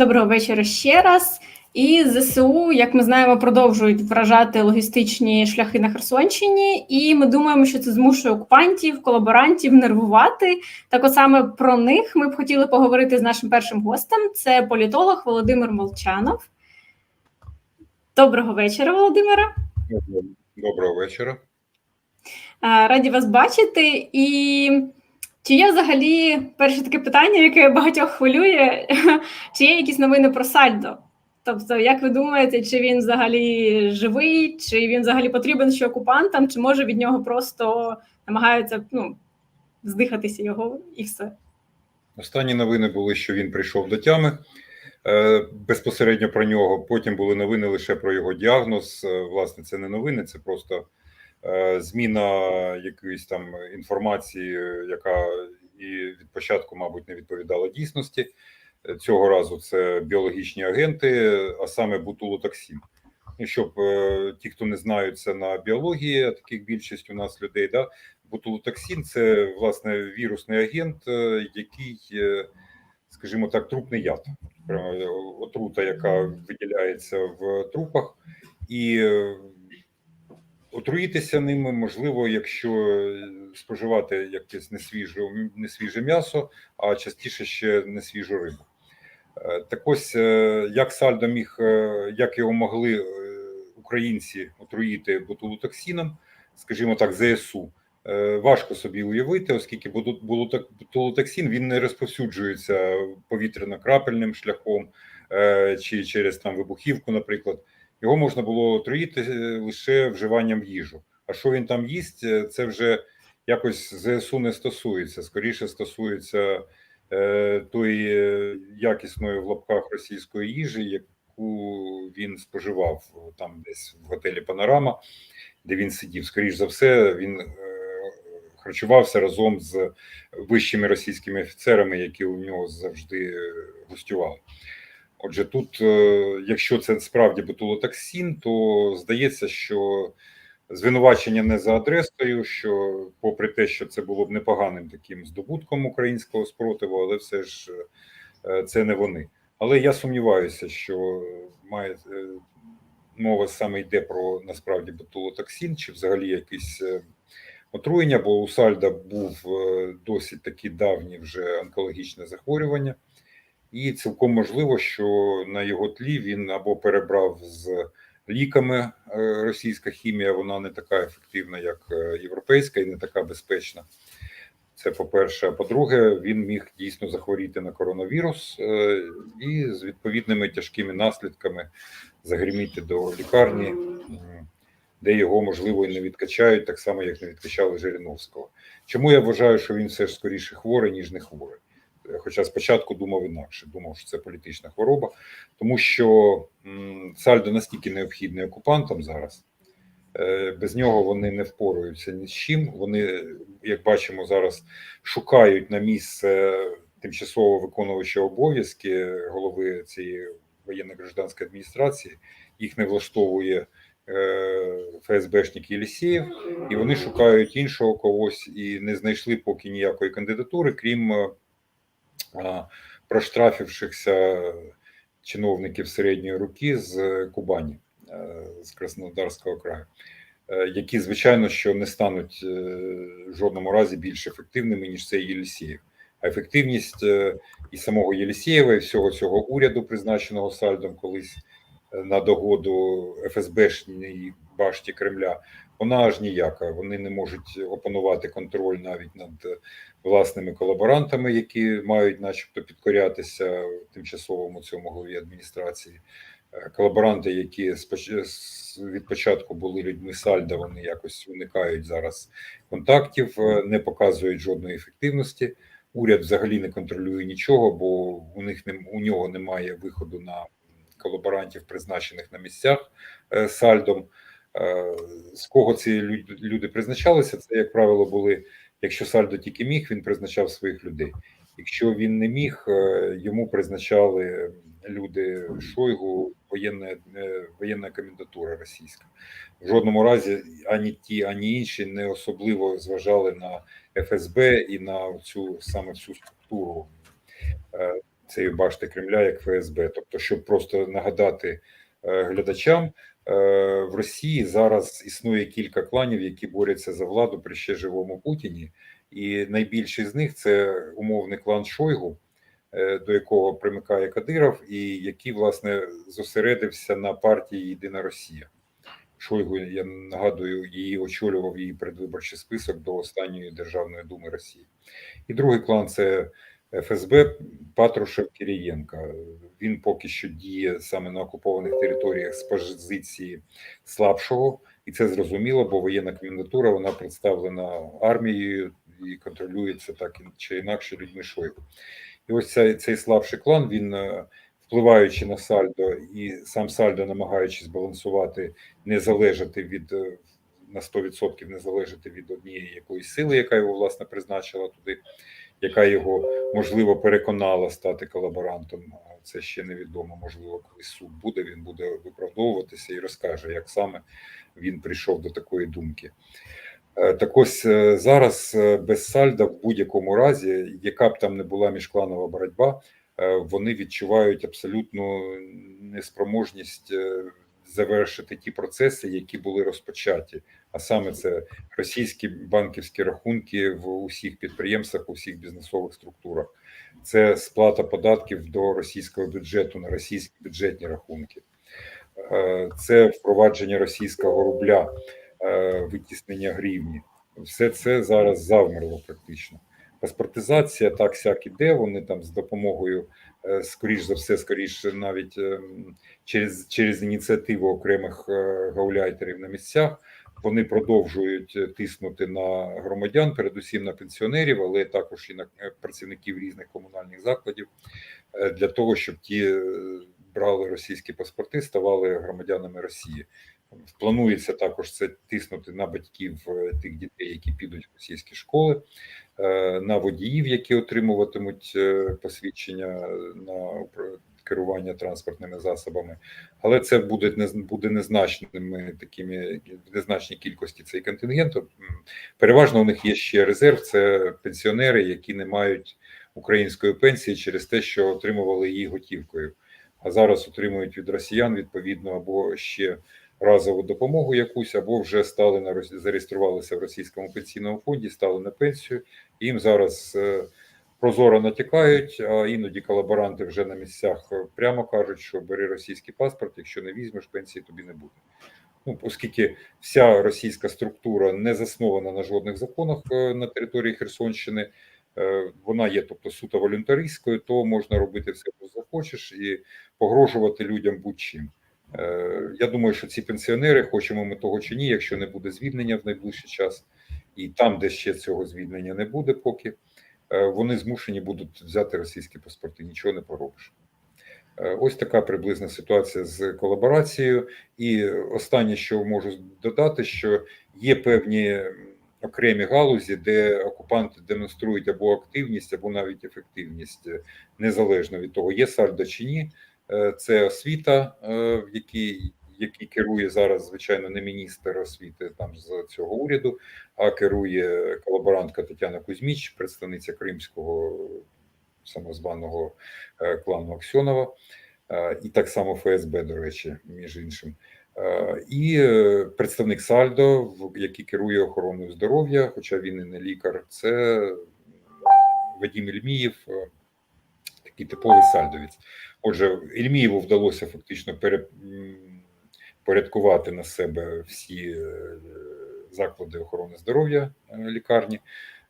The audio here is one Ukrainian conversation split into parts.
Доброго вечора ще раз. І ЗСУ, як ми знаємо, продовжують вражати логістичні шляхи на Херсонщині, і ми думаємо, що це змушує окупантів, колаборантів нервувати. Так, от саме про них ми б хотіли поговорити з нашим першим гостем. Це політолог Володимир Молчанов. Доброго вечора, Володимира. Доброго вечора. Раді вас бачити. І чи є взагалі перше таке питання, яке багатьох хвилює? Чи є якісь новини про Сальдо? Тобто, як ви думаєте, чи він взагалі живий, чи він взагалі потрібен ще окупантам, чи може від нього просто намагаються ну, здихатися його і все? Останні новини були, що він прийшов до тями е, безпосередньо про нього. Потім були новини лише про його діагноз. Е, Власне, це не новини, це просто зміна якоїсь там інформації, е, яка і від початку, мабуть, не відповідала дійсності. Е, Цього разу це біологічні агенти, а саме бутулотоксин. Ну, щоб е, ті, хто не знаються на біології, таких більшість у нас людей, да, бутулотоксин це власне вірусний агент, е, який, е, скажімо так, трупний яд, е, отрута, яка виділяється в трупах, і е, отруїтися ними можливо, якщо е, споживати якесь несвіже, несвіже м'ясо, а частіше ще несвіжу рибу. Е, Так ось е, як Сальдо міг, як його могли українці отруїти ботулотоксином, скажімо так, ЗСУ, важко собі уявити, оскільки боту- ботулоток- ботулотоксин він не розповсюджується повітряно-крапельним шляхом чи через там вибухівку, наприклад. Його можна було отруїти е, лише вживанням їжу. А що він там їсть, е, це вже якось ЗСУ не стосується. Скоріше стосується е, тої е, якісної в лапках російської їжі, яку він споживав там десь в готелі Панорама, де він сидів. Скоріш за все, він харчувався разом з вищими російськими офіцерами, які у нього завжди гостювали. Отже, тут, е, якщо це справді ботулотоксин, то здається, що звинувачення не за адресою, що, попри те, що це було б непоганим таким здобутком українського спротиву, але все ж е, це не вони. Але я сумніваюся, що має е, мова саме йде про насправді ботулотоксин, чи взагалі якийсь е, отруєння, бо у Сальда був досить такі давні вже онкологічне захворювання. І цілком можливо, що на його тлі він або перебрав з ліками е, російська хімія, вона не така ефективна, як е, європейська, і не така безпечна. Це по-перше. А по-друге, він міг дійсно захворіти на коронавірус е, і з відповідними тяжкими наслідками загриміти до лікарні, де його можливо і не відкачають, так само як не відкачали Жириновського. Чому я вважаю, що він все ж скоріше хворий, ніж не хворий? Хоча спочатку думав інакше, думав, що це політична хвороба, тому що Сальдо настільки необхідний окупантам зараз, е, без нього вони не впораються ні з чим. Вони, як бачимо, зараз шукають на місце тимчасово виконувача обов'язки голови цієї воєнно-гражданської адміністрації. Їх не влаштовує е, ФСБшник Єлісєєв, і вони шукають іншого когось і не знайшли поки ніякої кандидатури, крім е, проштрафившихся чиновників середньої руки з Кубані, е, з Краснодарського краю, е, які, звичайно, що не стануть е, в жодному разі більш ефективними, ніж цей Єлісєєв. А ефективність е, і самого Єлісєєва, і всього цього уряду, призначеного Сальдом колись е, на догоду ФСБшній башті Кремля, вона аж ніяка. Вони не можуть опанувати контроль навіть над е, власними колаборантами, які мають, начебто, підкорятися тимчасовому цьому голові адміністрації. Е, Колаборанти, які від початку були людьми Сальда, вони якось уникають зараз контактів, е, не показують жодної ефективності. Уряд взагалі не контролює нічого, бо у них не у нього немає виходу на колаборантів, призначених на місцях Сальдом. Е, З кого ці лю- люди призначалися? Це, як правило, були Якщо Сальдо тільки міг, він призначав своїх людей. Якщо він не міг, е, йому призначали люди Шойгу, воєнна, е, воєнна комендатура російська. В жодному разі ані ті, ані інші не особливо зважали на ФСБ і на цю саме цю структуру. Цієї башти Кремля як ФСБ. Тобто, щоб просто нагадати глядачам, е, в Росії зараз існує кілька кланів, які борються за владу при ще живому Путіні, і найбільший з них це умовний клан Шойгу, е, до якого примикає Кадиров, і який власне зосередився на партії Єдина Росія. Шойгу, я нагадую, її очолював її передвиборчий список до останньої державної думи Росії. І другий клан це ФСБ Патрушев Кирієнка. Він поки що діє саме на окупованих територіях з позиції слабшого, і це зрозуміло, бо воєнна комендатура вона представлена армією і контролюється так чи інакше людьми Шойгу. І ось цей, цей слабший клан він. е, Впливаючи на сальдо, і сам сальдо, намагаючись балансувати, не залежати від е, на 100% не залежати від однієї якоїсь сили, яка його власне призначила туди, яка його можливо переконала стати колаборантом. Це ще невідомо. Можливо, коли суд буде, він буде виправдовуватися і розкаже, як саме він прийшов до такої думки. Е, Так ось е, зараз е, без сальда, в будь-якому разі, яка б там не була міжкланова боротьба, вони відчувають абсолютну неспроможність завершити ті процеси, які були розпочаті. А саме це російські банківські рахунки в усіх підприємствах, у всіх бізнесових структурах, це сплата податків до російського бюджету на російські бюджетні рахунки, Е, це впровадження російського рубля, е, витіснення гривні. Все це зараз завмерло практично. Паспортизація так сяк іде. Вони там з допомогою, скоріш за все, скоріш навіть ем, через через ініціативу окремих е, гауляйтерів на місцях. Вони продовжують е, тиснути на громадян, передусім на пенсіонерів, але також і на е, працівників різних комунальних закладів, е, для того, щоб ті е, брали російські паспорти, ставали громадянами Росії. Планується також це тиснути на батьків е, тих дітей, які підуть в російські школи, е, на водіїв, які отримуватимуть е, посвідчення на керування транспортними засобами, але це буде не буде незначними такими в незначній кількості цей контингент. Переважно у них є ще резерв. Це пенсіонери, які не мають української пенсії через те, що отримували її готівкою, а зараз отримують від росіян відповідно або ще разову допомогу якусь, або вже стали на зареєструвалися в російському пенсійному фонді, стали на пенсію. Їм зараз е, прозоро натякають, а іноді колаборанти вже на місцях е, прямо кажуть, що бери російський паспорт, якщо не візьмеш, пенсії тобі не буде. Ну, оскільки вся російська структура не заснована на жодних законах е, на території Херсонщини, вона є, тобто суто волюнтаристською, то можна робити все, що захочеш, і погрожувати людям будь-чим. Е, Я думаю, що ці пенсіонери, хочемо ми того чи ні, якщо не буде звільнення в найближчий час, і там, де ще цього звільнення не буде, поки е, вони змушені будуть взяти російські паспорти, нічого не поробиш. Е, Ось така приблизна ситуація з колаборацією. І останнє, що можу додати, що є певні окремі галузі, де окупанти демонструють або активність, або навіть ефективність, незалежно від того, є сальдо чи ні. Е, Це освіта, е, в якій який керує зараз, звичайно, не міністр освіти там з цього уряду, а керує колаборантка Тетяна Кузьміч, представниця кримського самозваного е, клану Аксьонова, і так само ФСБ, до речі, між іншим. І представник Сальдо, який керує охороною здоров'я, хоча він і не лікар, це Вадим Ільмієв, такий типовий сальдовець. Отже, Ільмієву вдалося фактично порядкувати на себе всі е, заклади охорони здоров'я е, лікарні.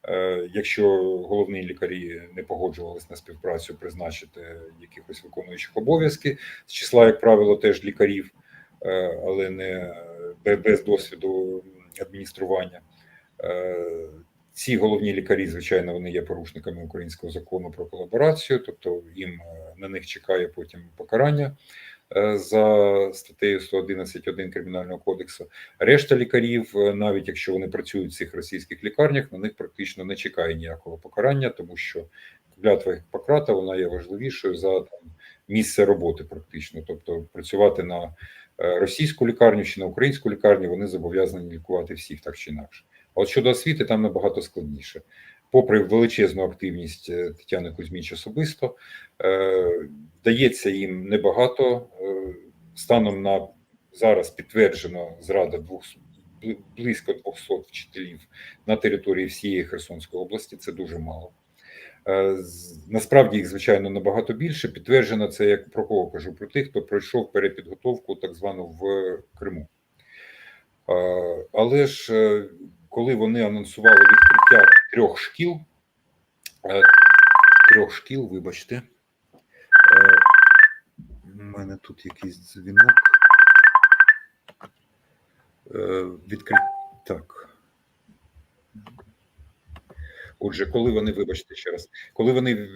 Е, Якщо головні лікарі не погоджувалися на співпрацю, призначити якихось виконуючих обов'язки з числа, як правило, теж лікарів, але не без досвіду адміністрування. Ці головні лікарі, звичайно, вони є порушниками українського закону про колаборацію, тобто їм е, на них чекає потім покарання е, за статтею 111.1 Кримінального кодексу. Решта лікарів, е, навіть якщо вони працюють в цих російських лікарнях, на них практично не чекає ніякого покарання, тому що клятва Гіппократа вона є важливішою за там, місце роботи, практично. Тобто працювати на російську лікарню чи на українську лікарню вони зобов'язані лікувати всіх так чи інакше. От щодо освіти, там набагато складніше. попри величезну активність е, Тетяни Кузьміч особисто, е, дається їм небагато. Е, Станом на зараз підтверджено зрада двох близько 200 вчителів на території всієї Херсонської області. Це дуже мало. Насправді їх, звичайно, набагато більше. Підтверджено це як про кого кажу, про тих, хто пройшов перепідготовку, так звану в Криму. Але ж коли вони анонсували відкриття трьох шкіл, е, трьох шкіл, вибачте, е, у мене тут якийсь дзвінок. Е, Відкрит... Так. Отже, коли вони, вибачте ще раз, коли вони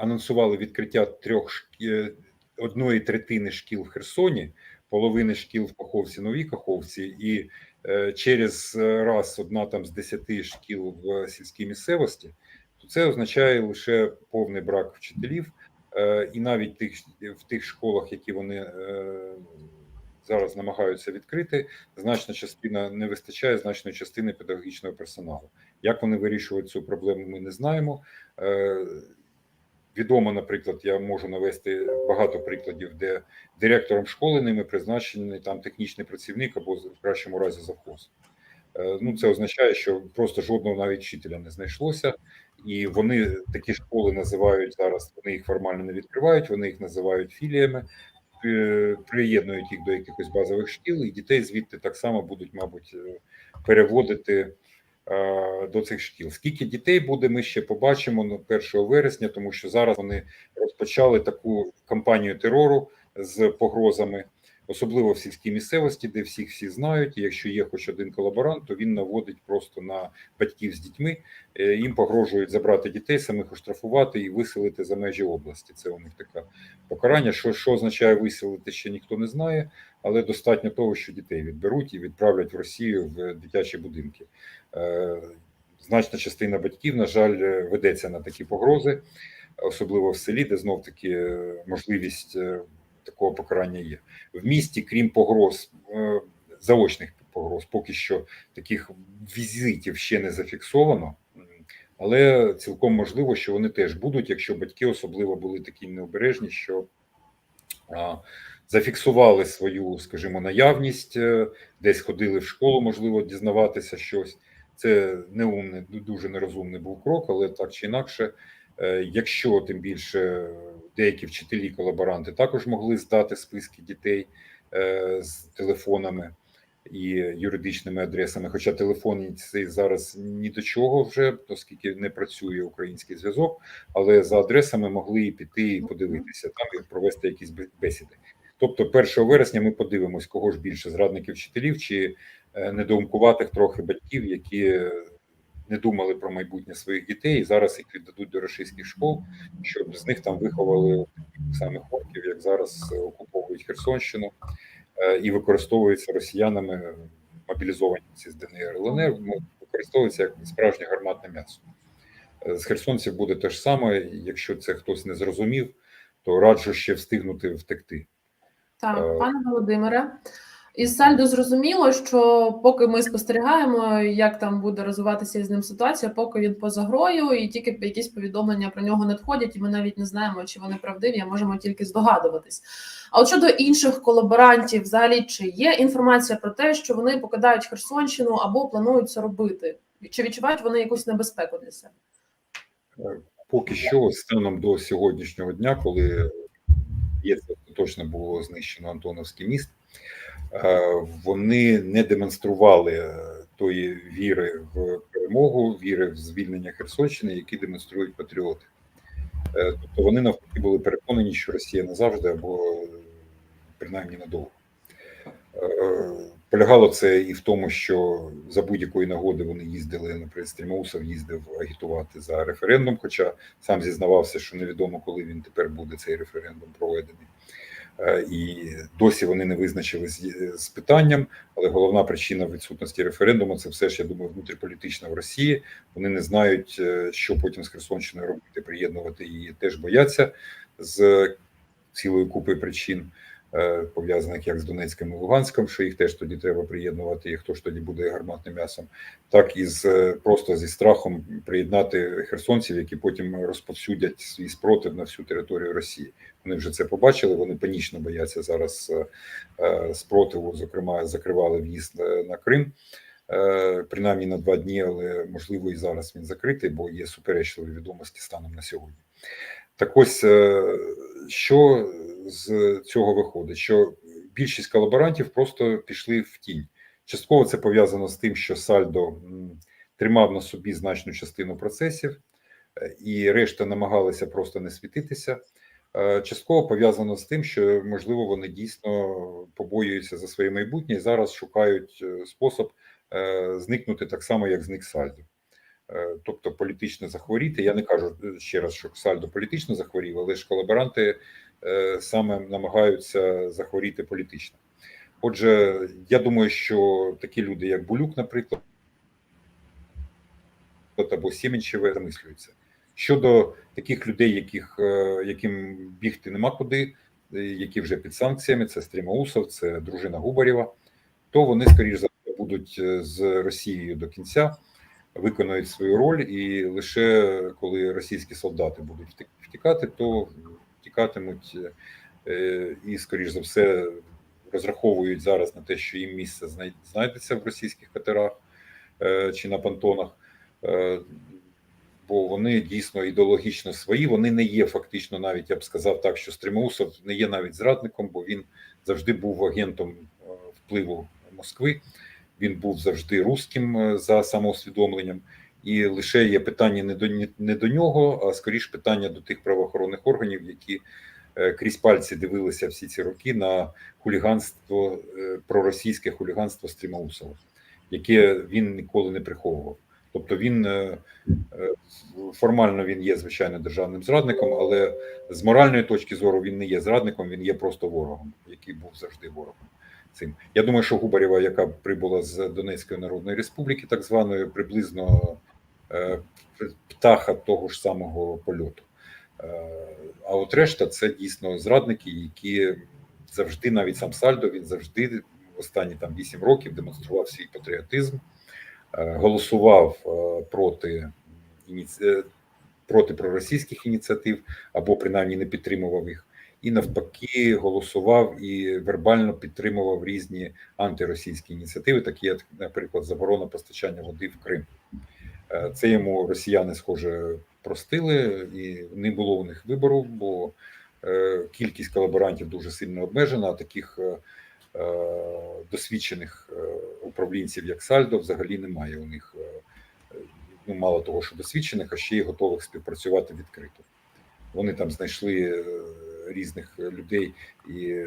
анонсували відкриття трьох шк- е, одної третини шкіл в Херсоні, половини шкіл в Каховці, Новій Каховці, і через е, раз одна там з десяти шкіл в сільській місцевості, то це означає лише повний брак вчителів, Е, і навіть тих в тих школах, які вони е, зараз намагаються відкрити, значна частина не вистачає значної частини педагогічного персоналу. Як вони вирішують цю проблему, ми не знаємо. Відомо, наприклад, я можу навести багато прикладів, де директором школи ними призначений там технічний працівник або в кращому разі завхоз. Е, Ну, це означає, що просто жодного навіть вчителя не знайшлося, і вони такі школи називають зараз. Вони їх формально не відкривають, вони їх називають філіями, е, приєднують їх до якихось базових шкіл, і дітей звідти так само будуть, мабуть, е, переводити до цих шкіл. Скільки дітей буде, ми ще побачимо на 1 вересня, тому що зараз вони розпочали таку кампанію терору з погрозами, особливо в сільській місцевості, де всіх всі знають. І якщо є хоч один колаборант, то він наводить просто на батьків з дітьми. Е, Їм погрожують забрати дітей, самих оштрафувати і виселити за межі області. Це у них таке покарання. Що, що означає виселити, ще ніхто не знає, але достатньо того, що дітей відберуть і відправлять в Росію в дитячі будинки. Е, Значна частина батьків, на жаль, ведеться на такі погрози, особливо в селі, де знов таки е, можливість такого покарання є. В місті, крім погроз, е, заочних погроз, поки що таких візитів ще не зафіксовано. Але цілком можливо, що вони теж будуть, якщо батьки особливо були такі необережні, що зафіксували свою, скажімо, наявність, е, десь ходили в школу, можливо, дізнаватися щось. Це неумний, дуже нерозумний був крок, але так чи інакше, е, якщо тим більше деякі вчителі колаборанти також могли здати списки дітей е, з телефонами і юридичними адресами, хоча телефон цей зараз ні до чого вже, оскільки не працює український зв'язок, але за адресами могли і піти і подивитися там і провести якісь бе- бесіди. Тобто, 1 вересня ми подивимось, кого ж більше зрадників вчителів чи е, недоумкуватих трохи батьків, які не думали про майбутнє своїх дітей і зараз їх віддадуть до російських школ, щоб з них там виховали таких самих орків, як зараз е, окуповують Херсонщину е, і використовуються росіянами е, мобілізовані ці з ДНР ЛНР, ну, використовуються як справжнє гарматне м'ясо. З херсонців буде те ж саме. Якщо це хтось не зрозумів, то раджу ще встигнути втекти. Так, пане Володимире, із Сальдо зрозуміло, що поки ми спостерігаємо, як там буде розвиватися з ним ситуація, поки він поза грою, і тільки якісь повідомлення про нього надходять, і ми навіть не знаємо, чи вони правдиві, а можемо тільки здогадуватись. А от щодо інших колаборантів, взагалі, чи є інформація про те, що вони покидають Херсонщину або планують це робити? Чи відчувають вони якусь небезпеку для себе? Поки що, станом до сьогоднішнього дня, коли є точно було знищено Антоновський міст, вони не демонстрували е, тої віри в перемогу, віри в звільнення Херсонщини, які демонструють патріоти. Е, Тобто вони навпаки були переконані, що Росія назавжди або е, принаймні надовго. Е, Полягало це і в тому, що за будь-якої нагоди вони їздили, наприклад, Стрімоусов їздив агітувати за референдум, хоча сам зізнавався, що невідомо, коли він тепер буде цей референдум проведений. Е, І досі вони не визначились з- з питанням, але головна причина відсутності референдуму це все ж, я думаю, внутріполітична в Росії. Вони не знають, е, що потім з Херсонщиною робити, приєднувати її теж бояться з цілої купи причин. Е, пов'язаних як з Донецьким і Луганськом, що їх теж тоді треба приєднувати, і хто ж тоді буде гарматним м'ясом, так і з е, просто зі страхом приєднати херсонців, які потім розповсюдять свій спротив на всю територію Росії. Вони вже це побачили. Вони панічно бояться зараз е, спротиву. Зокрема, закривали в'їзд на Крим. Принаймні на два дні, але можливо і зараз він закритий, бо є суперечливі відомості станом на сьогодні. Так ось що з цього виходить? Що більшість колаборантів просто пішли в тінь. Частково це пов'язано з тим, що Сальдо тримав на собі значну частину процесів, е, і решта намагалися просто не світитися. Е, Частково пов'язано з тим, що можливо вони дійсно побоюються за своє майбутнє і зараз шукають е, спосіб е, зникнути так само, як зник Сальдо. Тобто політично захворіти. Я не кажу ще раз, що Сальдо політично захворів, але ж колаборанти саме намагаються захворіти політично. Отже, я думаю, що такі люди, як Булюк, наприклад, або Сіменчеве, замислюються. Щодо таких людей, яких, е, яким бігти нема куди, е, які вже під санкціями, це Стрімаусов, це дружина Губарєва, то вони, скоріш за все, будуть е, з Росією до кінця, виконують свою роль, і лише коли російські солдати будуть втікати, то втікатимуть е, і, скоріш за все, розраховують зараз на те, що їм місце знай- знайдеться в російських катерах е, чи на понтонах. Е, Бо вони дійсно ідеологічно свої. Вони не є фактично, навіть я б сказав так, що Стримаусов не є навіть зрадником, бо він завжди був агентом е, впливу Москви. Він був завжди русським е, за самоусвідомленням, і лише є питання не до не до нього, а скоріш питання до тих правоохоронних органів, які е, крізь пальці дивилися всі ці роки на хуліганство, е, проросійське хуліганство Стрімаусова, яке він ніколи не приховував. Тобто він е, формально він є звичайно державним зрадником, але з моральної точки зору він не є зрадником, він є просто ворогом, який був завжди ворогом. Цим я думаю, що Губарєва, яка прибула з Донецької Народної Республіки, так званої, приблизно птаха того ж самого польоту. Е, А от решта це дійсно зрадники, які завжди, навіть сам Сальдо, він завжди останні там 8 років демонстрував свій патріотизм, е, голосував е, проти е, проти проросійських ініціатив або принаймні не підтримував їх, і навпаки голосував і вербально підтримував різні антиросійські ініціативи, такі як, наприклад, заборона постачання води в Крим. Е, Це йому росіяни, схоже, простили, і не було у них вибору, бо е, кількість колаборантів дуже сильно обмежена. А таких е, досвідчених управлінців, як Сальдо, взагалі немає у них. Ну, мало того, що досвідчених, а ще й готових співпрацювати відкрито. Вони там знайшли різних людей, і,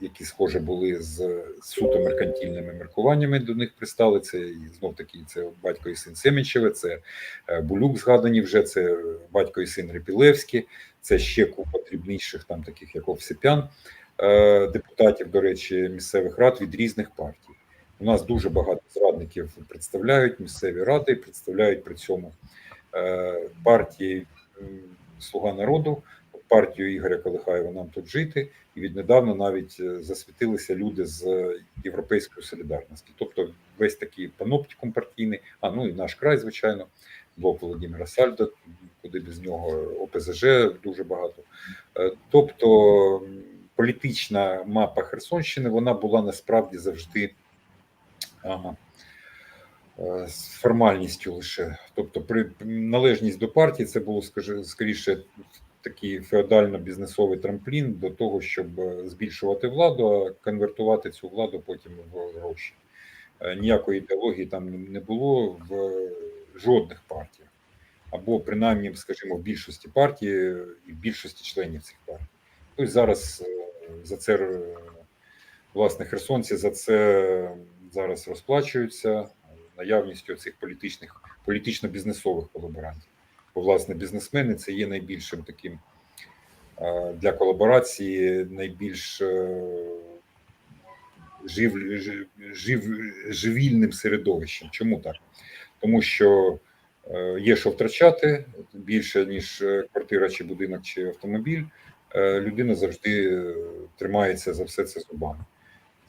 які, схоже, були з суто меркантильними міркуваннями до них пристали. Це знов таки це батько і син Семенчеве, це е, Булюк згадані вже, це батько і син Репілевський, це ще купа дрібніших, там таких як Овсипян, е, депутатів, до речі, місцевих рад від різних партій. У нас дуже багато зрадників представляють місцеві ради, представляють при цьому е, партії Слуга народу, партію Ігоря Колихаєва нам тут жити, і віднедавна навіть е, засвітилися люди з Європейської солідарності. Тобто весь такий паноптикум партійний, а ну і наш край, звичайно, блок Володимира Сальда, куди без нього ОПЗЖ дуже багато. Е, Тобто політична мапа Херсонщини вона була насправді завжди е, з формальністю лише. Тобто, при належність до партії це було скажи- скоріше такий феодально-бізнесовий трамплін до того, щоб е, збільшувати владу, а конвертувати цю владу потім в гроші. Е, Ніякої ідеології там не- було в жодних партіях, або принаймні, скажімо, в більшості партій і в більшості членів цих партій. Ось зараз е, за це е, власне херсонці за це зараз розплачуються наявністю цих політичних політично-бізнесових колаборантів. Бо власне бізнесмени це є найбільшим таким е, для колаборації найбільш е, жив, жив, жив, живільним середовищем. Чому так? Тому що е, є що втрачати більше ніж квартира, чи будинок, чи автомобіль. Людина завжди тримається за все це зубами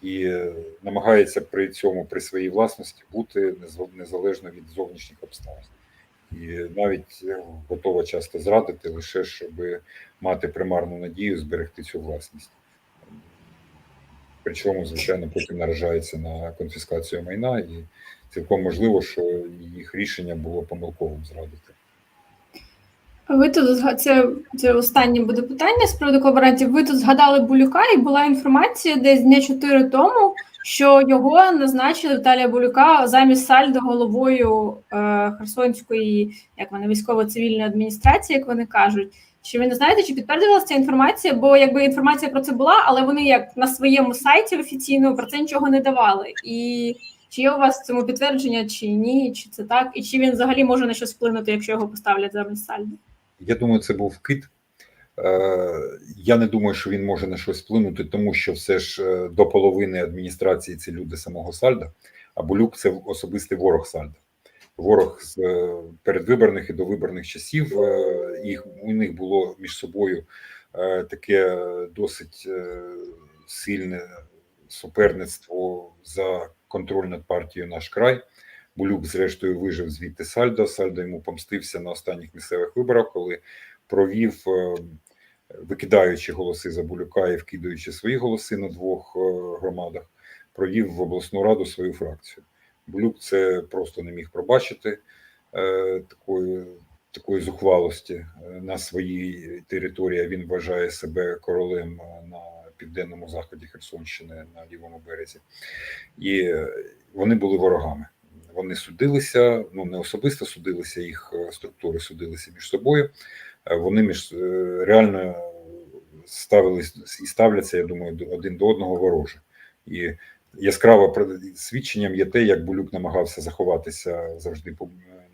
і намагається при цьому при своїй власності бути незалежно від зовнішніх обставин. І навіть е, готова часто зрадити лише щоб мати примарну надію зберегти цю власність. Причому, звичайно, потім наражається на конфіскацію майна, і цілком можливо, що їх рішення було помилковим зрадити. Ви тут це, це останнє буде питання з приводу колаборантів. Ви тут згадали Булюка, і була інформація десь дня чотири тому, що його назначили Віталія Булюка замість Сальдо головою е, Херсонської, як вони військово-цивільної адміністрації, як вони кажуть. Чи ви не знаєте, чи підтвердилася ця інформація? Бо якби інформація про це була, але вони як на своєму сайті офіційно про це нічого не давали. І чи є у вас цьому підтвердження, чи ні, чи це так, і чи він взагалі може на щось вплинути, якщо його поставлять замість Сальдо? Я думаю, це був кит. Е, Я не думаю, що він може на щось вплинути, тому що все ж е, до половини адміністрації це люди самого Сальда, а Болюк це особистий ворог Сальда. Ворог з е, передвиборних і довиборних часів. Їх у них було між собою таке досить сильне суперництво за контроль над партією наш край. Булюк, зрештою, вижив звідти Сальдо. Сальдо йому помстився на останніх місцевих виборах, коли провів, е, викидаючи голоси за Булюка і вкидаючи свої голоси на двох е, громадах, провів в обласну раду свою фракцію. Булюк це просто не міг пробачити е, такої, такої зухвалості на своїй території. Він вважає себе королем на південному заході Херсонщини на лівому березі, і вони були ворогами. Вони судилися, ну не особисто судилися, їх структури судилися між собою. Вони між е, реально ставились і ставляться, я думаю, один до одного вороже. І яскраво свідченням є те, як Булюк намагався заховатися завжди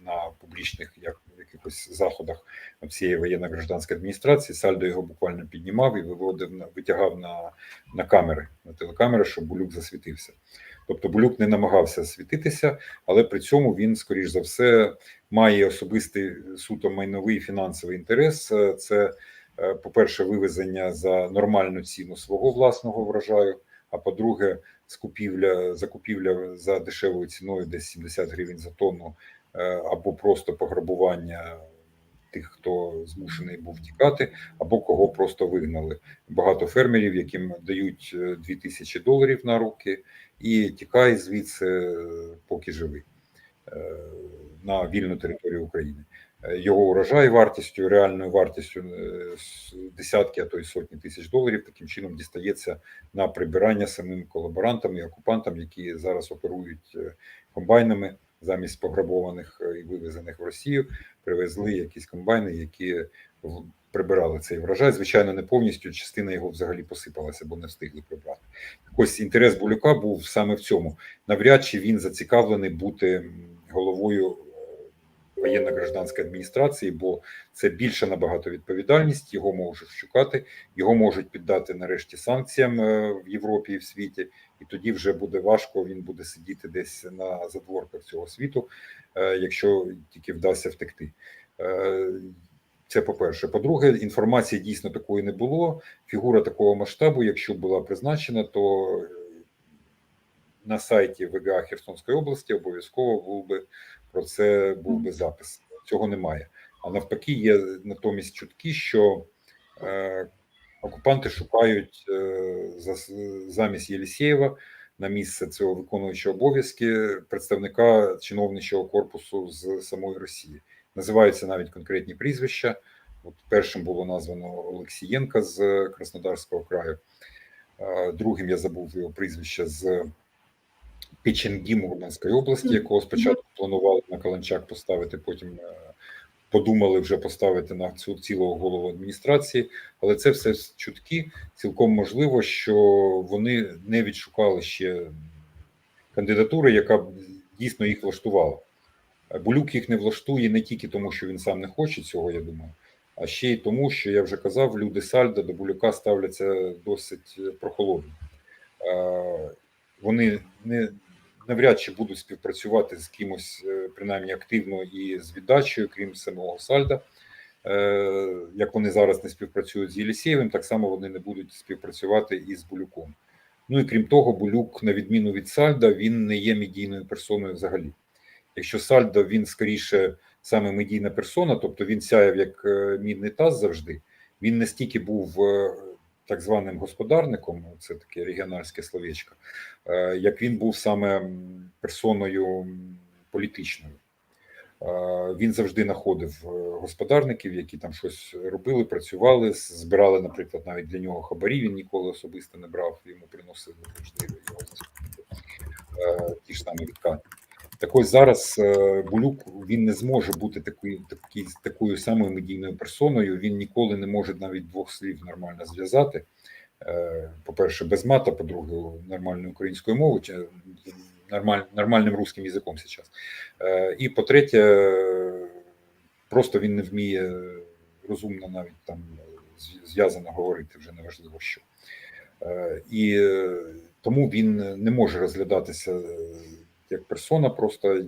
на публічних як, якихось заходах цієї воєнно-гражданської адміністрації. Сальдо його буквально піднімав і виводив витягав на, на камери, на телекамери, щоб Булюк засвітився. Тобто Булюк не намагався світитися, але при цьому він, скоріш за все, має особистий суто майновий фінансовий інтерес. Е, Це, е, по-перше, вивезення за нормальну ціну свого власного врожаю. А по-друге, скупівля, закупівля за дешевою ціною, десь 70 гривень за тонну, е, або просто пограбування тих, хто змушений був тікати, або кого просто вигнали. Багато фермерів, яким дають е, 2000 доларів на руки, і тікає звідси, поки живий е, на вільну територію України. Е, Його урожай вартістю, реальною вартістю е, десятки, а то й сотні тисяч доларів таким чином дістається на прибирання самим колаборантам і окупантам, які зараз оперують комбайнами замість пограбованих е, і вивезених в Росію. Привезли якісь комбайни, які прибирали цей врожай. Звичайно, не повністю частина його взагалі посипалася, бо не встигли прибрати. Так Ось інтерес Булюка був саме в цьому. Навряд чи він зацікавлений бути головою воєнно-гражданської адміністрації, бо це більша набагато відповідальність. Його можуть шукати, його можуть піддати нарешті санкціям е, в Європі і в світі, і тоді вже буде важко. Він буде сидіти десь на задворках цього світу, е, якщо тільки вдасться втекти. Е, Це по-перше. По-друге, інформації дійсно такої не було. Фігура такого масштабу, якщо була призначена, то на сайті ВГА Херсонської області обов'язково був би про це був би запис. Цього немає. А навпаки, є натомість чутки, що е, окупанти шукають е, за, замість Єлісєєва на місце цього виконуючого обов'язки представника чиновничого корпусу з самої Росії. Називаються навіть конкретні прізвища. От першим було названо Олексієнка з Краснодарського краю. Е, Другим я забув його прізвище з Печенгі Мурманської області, якого спочатку планували на Каланчак поставити, потім е, подумали вже поставити на цю цілого голову адміністрації. Але це все чутки. Цілком можливо, що вони не відшукали ще кандидатури, яка б дійсно їх влаштувала. Булюк їх не влаштує не тільки тому, що він сам не хоче цього, я думаю, а ще й тому, що я вже казав, люди Сальда до Булюка ставляться досить прохолодно. Вони не навряд чи будуть співпрацювати з кимось, е, принаймні активно і з віддачею, крім самого Сальда. Е, Як вони зараз не співпрацюють з Єлісєєвим, так само вони не будуть співпрацювати і з Булюком. Ну і крім того, Булюк, на відміну від Сальда, він не є медійною персоною взагалі. Якщо Сальдо він скоріше саме медійна персона, тобто він сяяв як е, мідний таз завжди. Він не стільки був так званим господарником, це таке регіональське словечко, е, як він був саме персоною політичною. Е, Він завжди знаходив е, господарників, які там щось робили, працювали, збирали, наприклад, навіть для нього хабарі. Він ніколи особисто не брав, йому приносили завжди ті ж самі відкати. Так ось зараз е, Булюк він не зможе бути такою, такий, такою самою медійною персоною. Він ніколи не може навіть двох слів нормально зв'язати. Е, По-перше, без мата, по-друге, нормальною українською мовою, чи нормаль, нормальним русським язиком зараз. Е, І по-третє, просто він не вміє розумно навіть там зв'язано говорити, вже неважливо що. І тому він не може розглядатися як персона, просто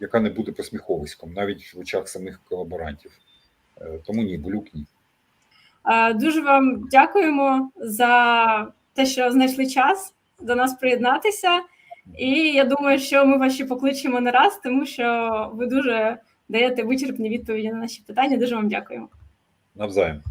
яка не буде посміховиськом, навіть в очах самих колаборантів. Е, Тому ні, Булюк ні. Е, Дуже вам дякуємо за те, що знайшли час до нас приєднатися. І я думаю, що ми вас ще покличемо не раз, тому що ви дуже даєте вичерпні відповіді на наші питання. Дуже вам дякуємо. Навзаєм.